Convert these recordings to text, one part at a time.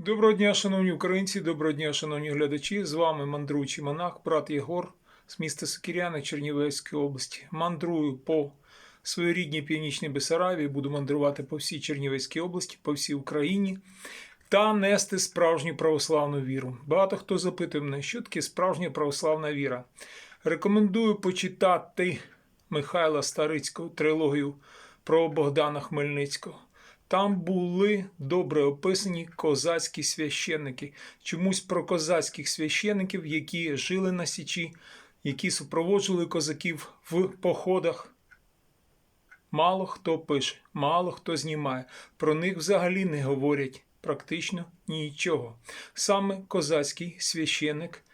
Доброго дня, шановні українці, доброго дня, шановні глядачі. З вами мандруючий монах, брат Єгор з міста Сокіряни Чернівецької області. Мандрую по своїй рідній північній Бесарабії, буду мандрувати по всій Чернівецькій області, по всій Україні та нести справжню православну віру. Багато хто запитує мене, що таке справжня православна віра. Рекомендую почитати Михайла Старицького трилогію про Богдана Хмельницького. Там були добре описані козацькі священники. Чомусь про козацьких священників, які жили на Січі, які супроводжували козаків в походах. Мало хто пише, мало хто знімає. Про них взагалі не говорять практично нічого. Саме козацький священник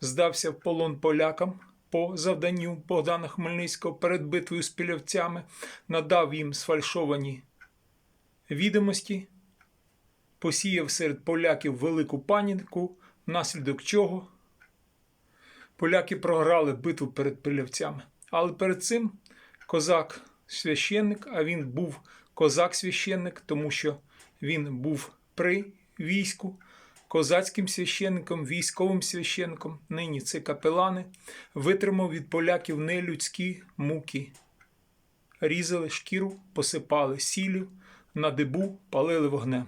здався в полон полякам по завданню Богдана Хмельницького перед битвою з пілявцями, надав їм сфальшовані відомості, посіяв серед поляків велику паніку, внаслідок чого поляки програли битву перед пилявцями. Але перед цим козак священник, а він був козак-священник, тому що він був при війську. Козацьким священником, військовим священником, нині це капелани, витримав від поляків нелюдські муки. Різали шкіру, посипали сіллю, на дибу палили вогнем.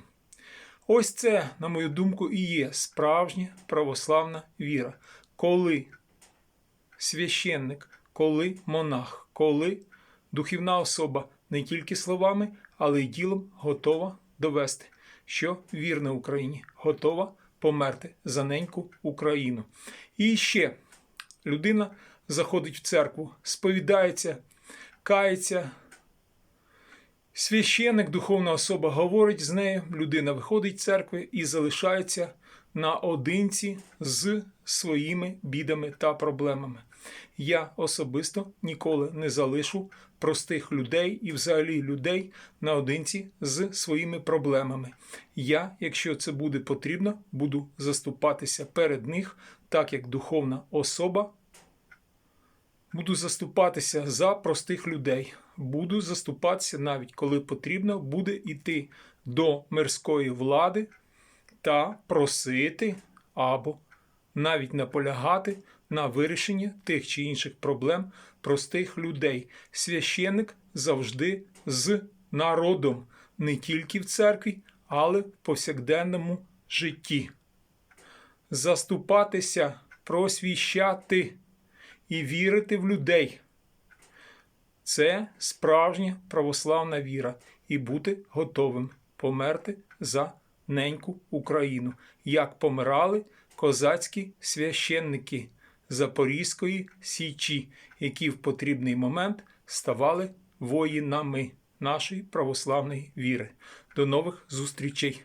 Ось це, на мою думку, і є справжня православна віра. Коли священник, коли монах, коли духівна особа не тільки словами, але й ділом готова довести, що вірна Україні, готова померти за неньку Україну. І ще людина заходить в церкву, сповідається, кається. Священник, духовна особа говорить з нею, людина виходить з церкви і залишається наодинці з своїми бідами та проблемами. Я особисто ніколи не залишу простих людей і, взагалі, людей наодинці з своїми проблемами. Я, якщо це буде потрібно, буду заступатися перед них, так як духовна особа. Буду заступатися за простих людей. Буду заступатися навіть коли потрібно буде йти до мирської влади та просити або навіть наполягати на вирішенні тих чи інших проблем простих людей. Священник завжди з народом, не тільки в церкві, але в повсякденному житті. Заступатися, просвіщати і вірити в людей. Це справжня православна віра і бути готовим померти за неньку Україну, як помирали козацькі священники Запорізької Січі, які в потрібний момент ставали воїнами нашої православної віри. До нових зустрічей!